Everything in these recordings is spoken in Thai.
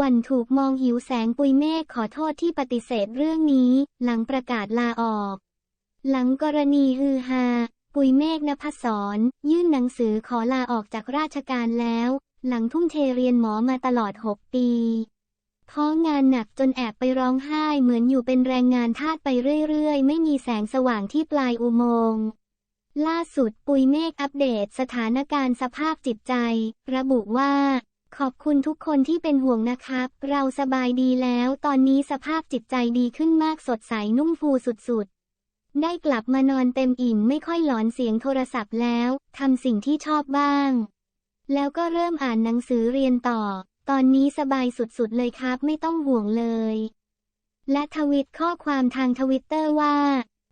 วันถูกมองหิวแสงปุยเมฆขอโทษที่ปฏิเสธเรื่องนี้ หลังประกาศลาออก หลังกรณีฮือฮาปุยเมฆนภศร ยื่นหนังสือขอลาออกจากราชการแล้ว หลังทุ่มเทเรียนหมอมาตลอด 6 ปีเพราะงานหนักจนแอบไปร้องไห้เหมือนอยู่เป็นแรงงานทาสไปเรื่อยๆ ไม่มีแสงสว่างที่ปลายอุโมงค์ล่าสุดปุยเมฆอัปเดตสถานการณ์สภาพจิตใจ ระบุว่า ขอบคุณทุกคนที่เป็นห่วงนะครับ เราสบายดีแล้ว ตอนนี้สภาพจิตใจดีขึ้นมากสดใสนุ่มฟูสุดๆ ได้กลับมานอนเต็มอิ่มไม่ค่อยหลอนเสียงโทรศัพท์แล้วทำสิ่งที่ชอบบ้าง แล้วก็เริ่มอ่านหนังสือเรียนต่อ ตอนนี้สบายสุดๆเลยครับ ไม่ต้องห่วงเลย และทวิตข้อความทางทวิตเตอร์ว่า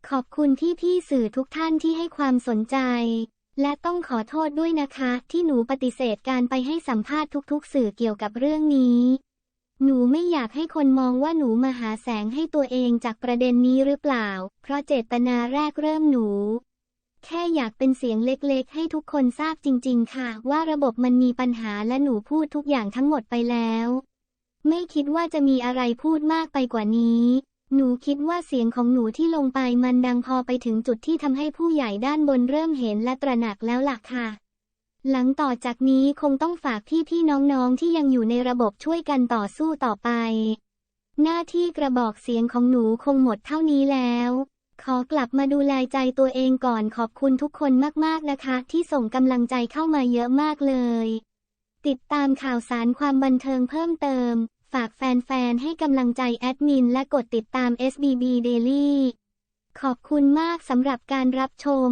ขอบคุณที่พี่สื่อทุกท่านที่ให้ความสนใจ และต้องขอโทษด้วยนะคะ ที่หนูปฏิเสธการไปให้สัมภาษณ์ทุกๆ สื่อเกี่ยวกับเรื่องนี้ หนูไม่อยากให้คนมองว่าหนูมาหาแสงให้ตัวเองจากประเด็นนี้หรือเปล่า เพราะเจตนาแรกเริ่มหนู แค่อยากเป็นเสียงเล็กๆ ให้ทุกคนทราบจริง ๆ ค่ะ ว่าระบบมันมีปัญหาและหนูพูดทุกอย่างทั้งหมดไปแล้ว ไม่คิดว่าจะมีอะไรพูดมากไปกว่านี้ หนูคิดว่าเสียงของหนูที่ลงไปมันดังพอไปถึงจุดที่ทำให้ผู้ใหญ่ด้านบนเริ่มเห็นและตระหนักแล้วล่ะค่ะ หลังต่อจากนี้คงต้องฝากพี่ๆน้องๆที่ยังอยู่ในระบบช่วยกันต่อสู้ต่อไป หน้าที่กระบอกเสียงของหนูคงหมดเท่านี้แล้ว ขอกลับมาดูแลใจตัวเองก่อนขอบคุณทุกคนมากๆนะคะ ที่ส่งกำลังใจเข้ามาเยอะมากเลย ติดตามข่าวสารความบันเทิงเพิ่มเติม ฝากแฟนๆ ให้กำลังใจแอดมินและกดติดตาม SBB Daily ขอบคุณมากสำหรับการรับชม